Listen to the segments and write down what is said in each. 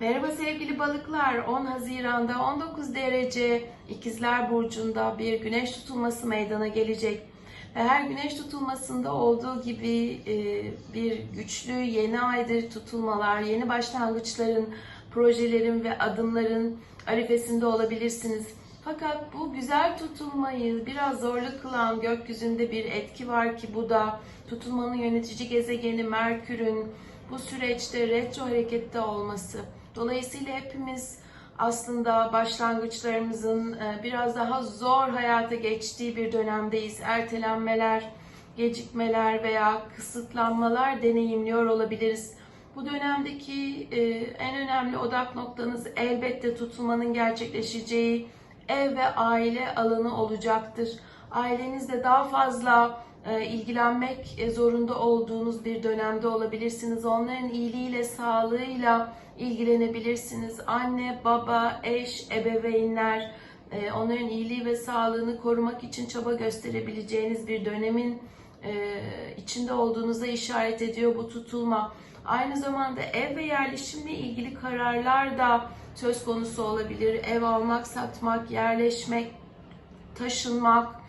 Merhaba sevgili balıklar. 10 Haziran'da 19 derece İkizler Burcu'nda bir güneş tutulması meydana gelecek. Ve her güneş tutulmasında olduğu gibi e, bir güçlü yeni aydır tutulmalar, yeni başlangıçların, projelerin ve adımların arifesinde olabilirsiniz. Fakat bu güzel tutulmayı biraz zorlu kılan gökyüzünde bir etki var ki bu da tutulmanın yönetici gezegeni Merkür'ün bu süreçte retro harekette olması. Dolayısıyla hepimiz aslında başlangıçlarımızın e, biraz daha zor hayata geçtiği bir dönemdeyiz. Ertelenmeler, gecikmeler veya kısıtlanmalar deneyimliyor olabiliriz. Bu dönemdeki e, en önemli odak noktanız elbette tutulmanın gerçekleşeceği ev ve aile alanı olacaktır. Ailenizle daha fazla e, ilgilenmek e, zorunda olduğunuz bir dönemde olabilirsiniz. Onların iyiliğiyle, sağlığıyla ilgilenebilirsiniz. Anne, baba, eş, ebeveynler, e, onların iyiliği ve sağlığını korumak için çaba gösterebileceğiniz bir dönemin içinde olduğunuza işaret ediyor bu tutulma. Aynı zamanda ev ve yerleşimle ilgili kararlar da söz konusu olabilir. Ev almak, satmak, yerleşmek, taşınmak,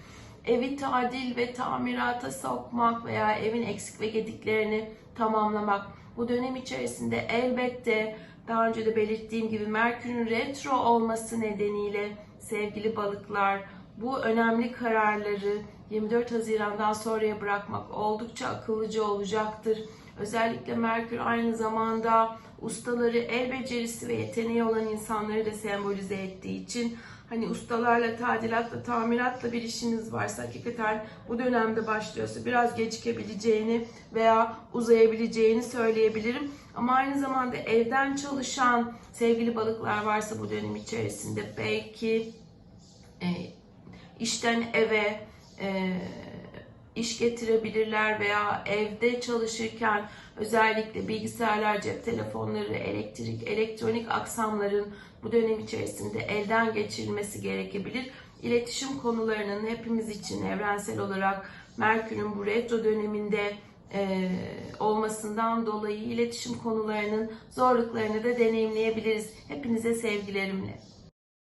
evi tadil ve tamirata sokmak veya evin eksik ve gediklerini tamamlamak. Bu dönem içerisinde elbette daha önce de belirttiğim gibi Merkür'ün retro olması nedeniyle sevgili balıklar bu önemli kararları 24 Haziran'dan sonraya bırakmak oldukça akıllıca olacaktır. Özellikle Merkür aynı zamanda ustaları, el becerisi ve yeteneği olan insanları da sembolize ettiği için hani ustalarla, tadilatla, tamiratla bir işiniz varsa hakikaten bu dönemde başlıyorsa biraz gecikebileceğini veya uzayabileceğini söyleyebilirim. Ama aynı zamanda evden çalışan sevgili balıklar varsa bu dönem içerisinde belki e, işten eve e, iş getirebilirler veya evde çalışırken özellikle bilgisayarlar, cep telefonları, elektrik, elektronik aksamların bu dönem içerisinde elden geçirilmesi gerekebilir. İletişim konularının hepimiz için evrensel olarak Merkür'ün bu retro döneminde e, olmasından dolayı iletişim konularının zorluklarını da deneyimleyebiliriz. Hepinize sevgilerimle.